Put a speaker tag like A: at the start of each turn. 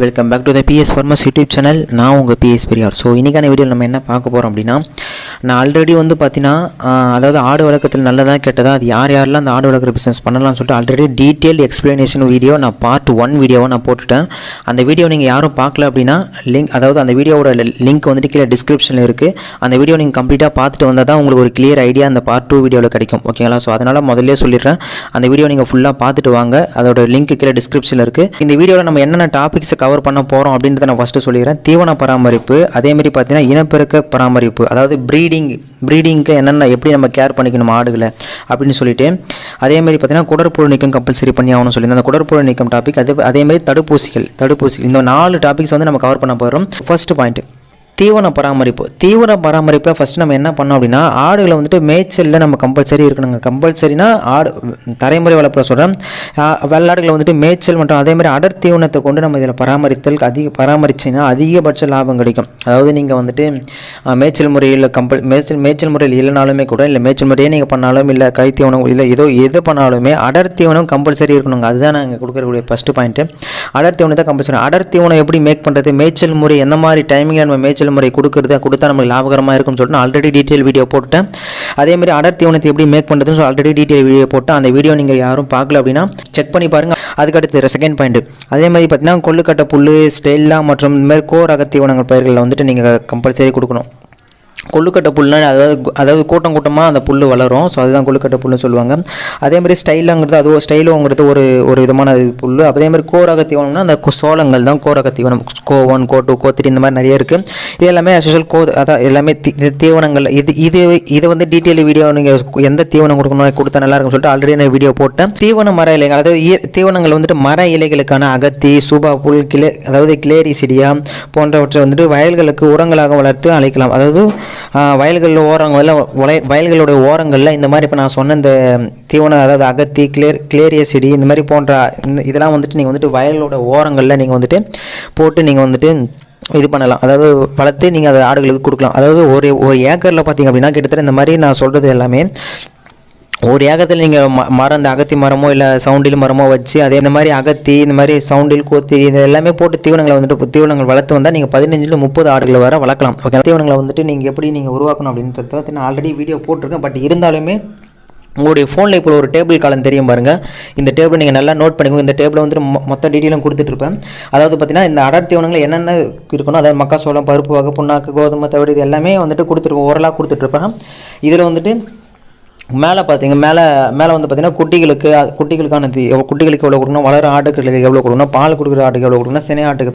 A: Welcome back to the PS farms YouTube channel நான் உங்கள் PS Periyar. So இன்றைக்கான video நம்ம என்ன பார்க்க போகிறோம் அப்படின்னா நான் ஆல்ரெடி வந்து பார்த்தீங்கன்னா அதாவது ஆடு வளர்க்கத்தில் நல்லதா கெட்டதா அது யார் யாரெல்லாம் அந்த ஆடு வளர்க்குற பிஸ்னஸ் பண்ணலாம்னு சொல்லிட்டு ஆல்ரெடி டீட்டெயில் எக்ஸ்ப்ளனேஷன் வீடியோ நான் பார்ட் ஒன் வீடியோவை நான் போட்டுட்டேன். அந்த வீடியோ நீங்கள் யாரும் பார்க்கல அப்படின்னா லிங்க் அதாவது அந்த வீடியோவோட லிங்க் வந்துட்டு கீழே டிஸ்கிரிப்ஷனில் இருக்குது அந்த வீடியோ நீங்கள் கம்ப்ளீட்டாக பார்த்துட்டு வந்தால் தான் உங்களுக்கு ஒரு கிளியர் ஐடியா அந்த பார்ட் டூ வீடியோவில் கிடைக்கும். ஓகேங்களா ஸோ அதனால் முதல்ல சொல்லிடுறேன். அந்த வீடியோ நீங்கள் ஃபுல்லாக பார்த்துட்டு வாங்க. அதோட லிங்க் கீழே டிஸ்கிரிப்ஷனில் இருக்குது இந்த வீடியோவில் நம்ம என்னென்ன டாபிக்ஸை கவர் பண்ண போகிறோம் அப்படின்றத நான் ஃபஸ்ட்டு சொல்லிடுறேன். தீவன பராமரிப்பு அதேமாரி பார்த்தீங்கன்னா இனப்பெருக்க பராமரிப்பு அதாவது ப்ரீடிங் ப்ரீடிங்க்கு என்னென்ன எப்படி நம்ம கேர் பண்ணிக்கணும் ஆடுகளை அப்படின்னு சொல்லிட்டு அதேமாதிரி பார்த்தீங்கன்னா குடற்புழு நீக்கம் கம்பல்சரி பண்ணி ஆகணும்னு சொல்லி அந்த குடற்புழு நீக்கம் டாபிக் அதே அதேமாதிரி தடுப்பூசிகள் தடுப்பூசி இந்த நாலு டாபிக்ஸ் வந்து நம்ம கவர் பண்ண போகிறோம் ஃபர்ஸ்ட் பாயிண்ட் தீவன பராமரிப்பு. தீவன பராமரிப்பில் ஃபஸ்ட்டு நம்ம என்ன பண்ணோம் அப்படின்னா ஆடுகளை வந்துட்டு மேய்ச்சலில் நம்ம கம்பல்சரி இருக்கணுங்க. கம்பல்சரினா ஆடு தலைமுறை வளர்ப்பில் சொல்கிறேன் வெள்ளாடுகளை வந்துட்டு மேய்ச்சல் மற்றும் அதே மாதிரி அடர் தீவனத்தை கொண்டு நம்ம இதில் பராமரித்தல் அதிக பராமரிச்சிங்கன்னா அதிகபட்ச லாபம் கிடைக்கும். அதாவது நீங்கள் வந்துட்டு மேய்ச்சல் முறையில் கம்பல் மேய்ச்சல் மேய்ச்சல் முறையில் இல்லைனாலுமே கூட இல்லை மேய்ச்சல் முறையே நீங்கள் பண்ணாலும் இல்லை கை தீவனம் இல்லை ஏதோ எது பண்ணாலுமே அடர் தீவனம் கம்பல்சரி இருக்கணுங்க. அதுதான் நாங்கள் கொடுக்கக்கூடிய ஃபஸ்ட்டு பாயிண்ட்டு அடர் தீவனத்தை கம்பல்சரி அடர் தீவனம் எப்படி மேக் பண்ணுறது மேய்ச்சல் முறை எந்த மாதிரி டைமிங்கில் நம்ம மேய்ச்சல் முறை கொடுக்குறது கொடுத்தா நமக்கு லாபகரமாக இருக்கும்னு சொல்லிட்டு ஆல்ரெடி டீட்டெயில் வீடியோ போட்டுட்டேன். அதே மாதிரி அடர் தீவனத்தை எப்படி மேக் பண்ணுறதுன்னு ஆல்ரெடி டீட்டெயில் வீடியோ போட்டு அந்த வீடியோ நீங்கள் யாரும் பார்க்கல அப்படின்னா செக் பண்ணி பாருங்கள் அதுக்கடுத்து செகண்ட் பாயிண்ட் அதே மாதிரி பார்த்தீங்கன்னா கொள்ளுக்கட்டை புல் ஸ்டெல்லா மற்றும் இந்த மாதிரி கோ தீவனங்கள் பயிர்களில் வந்துட்டு நீங்கள் கம்பல்சரி கொடுக்கணும். கொள்ளுக்கட்டை புல்னா அதாவது அதாவது கூட்டம் கூட்டமாக அந்த புல் வளரும். ஸோ அதுதான் கொள்ளுக்கட்டை புல்லுன்னு சொல்லுவாங்க. அதே மாதிரி ஸ்டைலாங்கிறது அது ஸ்டைலோங்கிறது ஸ்டைலுங்கிறது ஒரு ஒரு விதமான புல் அதே மாதிரி கோரக தீவனம்னா அந்த சோளங்கள் தான் கோரக தீவனம் CO one CO two CO three இந்த மாதிரி நிறைய இருக்குது இது எல்லாமே அசோஷியல் கோ அதான் எல்லாமே இது தீவனங்கள். இது இது இது வந்து டீட்டெயில் வீடியோ நீங்கள் எந்த தீவனம் கொடுக்கணும் கொடுத்தா நல்லா இருக்கும்னு சொல்லிட்டு ஆல்ரெடி நான் வீடியோ போட்டேன். தீவன மர இலைகள் அதாவது தீவனங்கள் வந்துட்டு மர இலைகளுக்கான அகத்தி சூபா புல் கிளே அதாவது கிளேரி சிடியா போன்றவற்றை வந்துட்டு வயல்களுக்கு உரங்களாக வளர்த்து அழைக்கலாம். அதாவது வயல்களில் ஓரங்களில் வய வயல்களுடைய ஓரங்களில் இந்த மாதிரி இப்போ நான் சொன்ன இந்த தீவனம் அதாவது அகத்தி கிளியர் கிளேரிய செடி இந்த மாதிரி போன்ற இந்த இதெல்லாம் வந்துட்டு நீங்கள் வந்துட்டு வயலோட ஓரங்களில் நீங்கள் வந்துட்டு போட்டு நீங்கள் வந்துட்டு இது பண்ணலாம். அதாவது வளர்த்து நீங்கள் அதை ஆடுகளுக்கு கொடுக்கலாம். அதாவது ஒரு ஒரு ஏக்கரில் பார்த்தீங்க அப்படின்னா கிட்டத்தட்ட இந்த மாதிரி நான் சொல்கிறது எல்லாமே ஒரு ஏகத்தில் நீங்கள் ம மரம் இந்த அகத்தி மரமோ இல்லை சவுண்டில் மரமோ வச்சு அதே இந்த மாதிரி அகத்தி இந்த மாதிரி சவுண்டில் கோத்தி இது எல்லாமே போட்டு தீவனங்களை வந்துட்டு தீவனங்கள் வளர்த்து வந்தால் நீங்கள் பதினஞ்சில் முப்பது ஆடுகளை வர வளர்க்கலாம். ஓகே தீவனங்களை வந்துட்டு நீங்கள் எப்படி நீங்கள் உருவாக்கணும் அப்படின்றத நான் ஆல்ரெடி வீடியோ போட்டிருக்கேன். பட் இருந்தாலுமே உங்களுடைய ஃபோனில் இப்போ ஒரு டேபிள் காலம் தெரியும் பாருங்கள் இந்த டேபிள் நீங்கள் நல்லா நோட் பண்ணிக்கோங்க. இந்த டேபிளில் வந்துட்டு மொ- மொத்த டீட்டெயிலும் கொடுத்துட்ருப்பேன் அதாவது பார்த்தீங்கன்னா இந்த அடர் தீவனங்கள் என்னென்ன இருக்கணும் அதாவது மக்காசோளம் பருப்பு வகை புண்ணாக்கு கோதுமை தவிடு இது எல்லாமே வந்துட்டு கொடுத்துருக்கோம். ஓரலாக கொடுத்துட்ருப்பேன் இதில் வந்துட்டு மேலே பார்த்தீங்க மேலே மேலே வந்து பார்த்தீங்கன்னா குட்டிகளுக்கு அது குட்டிகளுக்கான குட்டிகளுக்கு எவ்வளோ கொடுக்கணும் வளர ஆட்டுகளுக்கு எவ்வளோ கொடுக்கணும் பால் கொடுக்குற ஆட்டுக்கு எவ்வளோ கொடுக்கணும் சினை ஆட்டுக்கு